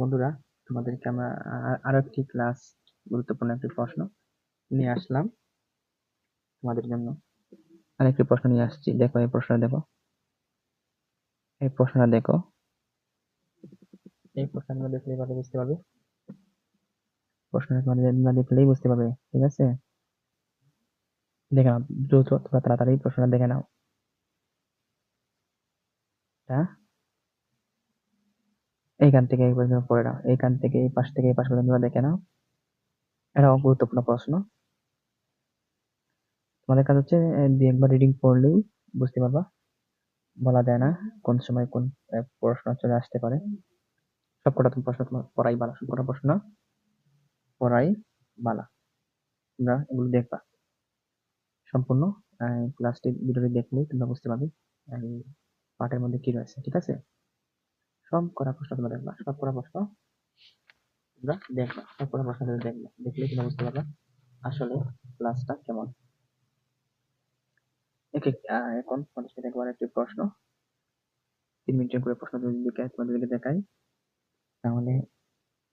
বন্ধুরা, তোমাদেরকে আমরা আরও একটি ক্লাস গুরুত্বপূর্ণ একটি প্রশ্ন নিয়ে আসলাম। তোমাদের জন্য আরেকটি প্রশ্ন নিয়ে আসছি। দেখো, এই প্রশ্নটা দেখো। এই প্রশ্নটা দেখো। এই প্রশ্নগুলো দেখলেই ভালো বুঝতে পারবে। প্রশ্নটা তোমরা দেখলেই বুঝতে পারবে, ঠিক আছে? দেখে নাও, দ্রুত তোমরা তাড়াতাড়ি প্রশ্নটা দেখে নাও। হ্যাঁ এইখান থেকে এই পর্যন্ত পড়ে নাও। এইখান থেকে এই পাশ থেকে এই পাশ পর্যন্ত দেখে নাও। এটাও গুরুত্বপূর্ণ প্রশ্ন। তোমাদের কাজ হচ্ছে দুই একবার রিডিং পড়লেই বুঝতে পারবা। বলা যায় না কোন সময় কোন প্রশ্ন চলে আসতে পারে। সবকটা তুমি প্রশ্ন তোমার পড়াই বালা, সবকটা প্রশ্ন পড়াই বালা। তোমরা এগুলো দেখবা। সম্পূর্ণ ক্লাসটি ভিডিওটি দেখলেই তোমরা বুঝতে পারবে পাঠের মধ্যে কি রয়েছে, ঠিক আছে? সব করা প্রশ্ন তোমরা দেখবা। সব করা প্রশ্ন। তোমরা দেখবা। সব করা প্রশ্ন তোমরা দেখবা। দেখলেই তোমরা বুঝতে পারবা আসলে ক্লাসটা কেমন। এক এখন তোমাদের সাথে একবার একটি প্রশ্ন। তিন মিনিটের করে প্রশ্ন দিকে তোমাদেরকে দেখাই, তাহলে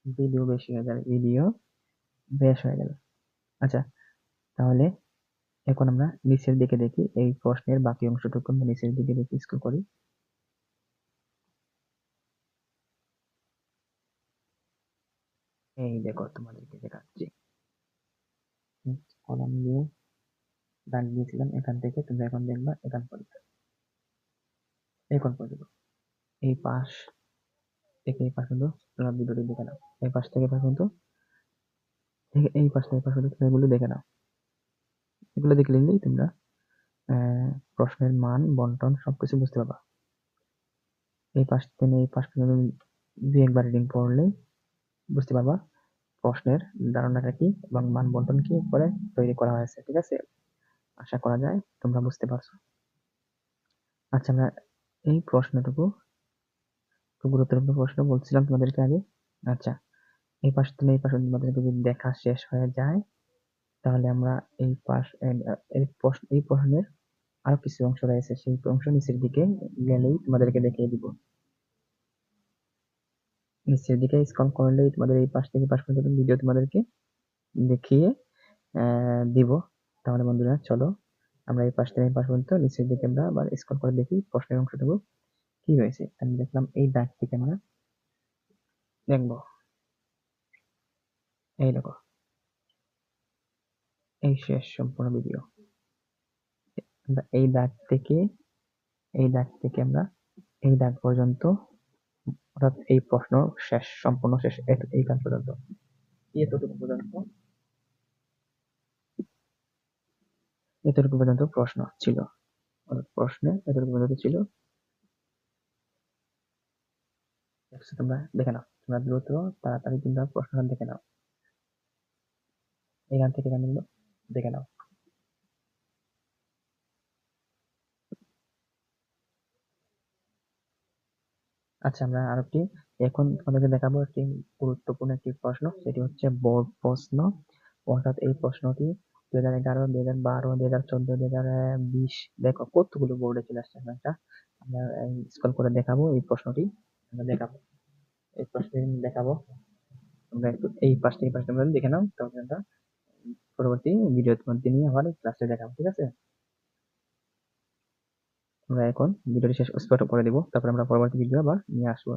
ভিডিও বেশি হয়ে যাবে। ভিডিও বেশ হয়ে গেল। আচ্ছা তাহলে এখন আমরা নিচের দিকে দেখি। এই প্রশ্নের বাকি অংশটুকু আমরা নিচের দিকে দেখি স্ক্রল করি। এই দেখো তোমাদেরকে দেখাচ্ছি। কলম দিয়ে দাগ দিয়েছিলাম এখান থেকে তুমি এখন দেখবা, এখান পর্যন্ত। এখন পর্যন্ত। এই পাশ থেকে এই পর্যন্ত তোমরা ভিডিওটি দেখে নাও। এই পাশ থেকে পাশ পর্যন্ত। এই পাশ থেকে পর্যন্ত তুমি এগুলো দেখে নাও। এগুলো দেখে নিলেই তোমরা প্রশ্নের মান, বন্টন সবকিছু বুঝতে পারবা। এই পাশ থেকে, এই পাশ পর্যন্ত দুই একবার রিডিং পড়লেই বুঝতে পারবা? প্রশ্নের ধারণাটা কি এবং মান বন্টন কি করে তৈরি করা হয়েছে, ঠিক আছে? আশা করা যায় তোমরা বুঝতে পারছ। আচ্ছা আমরা এই প্রশ্নটুকু, খুব গুরুত্বপূর্ণ প্রশ্ন বলছিলাম তোমাদেরকে আগে। আচ্ছা এই পাশ থেকে এই পাশে তোমাদেরকে যদি দেখা শেষ হয়ে যায়, তাহলে আমরা এই পাশ, এই প্রশ্ন, এই প্রশ্নের আরও কিছু অংশ রয়েছে। সেই অংশ নিচের দিকে গেলেই তোমাদেরকে দেখিয়ে দিব। নিচের দিকে স্ক্রল করলেই তোমাদের এই পাশ থেকে পাশ পর্যন্ত ভিডিও তোমাদেরকে দেখিয়ে দিব। তাহলে বন্ধুরা, চলো, আমরা এই পাশ থেকে পাশ পর্যন্ত নিচের দিকে আমরা আবার স্ক্রল করে দেখি প্রশ্নের অংশটুকু কি রয়েছে। আমি দেখলাম এই দাগ থেকে আমরা দেখব। এই দেখো, এই শেষ সম্পূর্ণ ভিডিও আমরা এই দাগ থেকে, এই দাগ থেকে আমরা এই দাগ পর্যন্ত অর্থাৎ এই প্রশ্ন শেষ, সম্পূর্ণ শেষ এইখান পর্যন্ত। এতটুকু পর্যন্ত। এতটুকু পর্যন্ত প্রশ্ন ছিল। অর্থাৎ প্রশ্নে এতটুকু পর্যন্ত ছিল। তোমরা দেখে নাও। তোমরা দ্রুত, তাড়াতাড়ি তোমরা প্রশ্নটা দেখে নাও। এখান থেকে দেখে নাও। আচ্ছা আমরা আর একটি, এখন তোমাদেরকে দেখাবো একটি গুরুত্বপূর্ণ একটি প্রশ্ন, সেটি হচ্ছে বোর্ড প্রশ্ন। অর্থাৎ এই প্রশ্নটি দুই হাজার এগারো, দুই হাজার বারো, দুই হাজার চোদ্দ, দুই হাজার বিশ, দেখো কতগুলো বোর্ডে চলে আসছে একটা। আমরা স্কল করে দেখাবো এই প্রশ্নটি। আমরা দেখাবো, এই প্রশ্নটি দেখাবো। তোমরা একটু এই পাশ থেকে দেখে নাও, তাহলে আমরা পরবর্তী ভিডিও মধ্যে নিয়ে আবার ক্লাসে দেখাবো, ঠিক আছে? আমরা এখন ভিডিওটি শেষ স্পট করে দিব। তারপর আমরা পরবর্তী ভিডিও আবার নিয়ে আসব।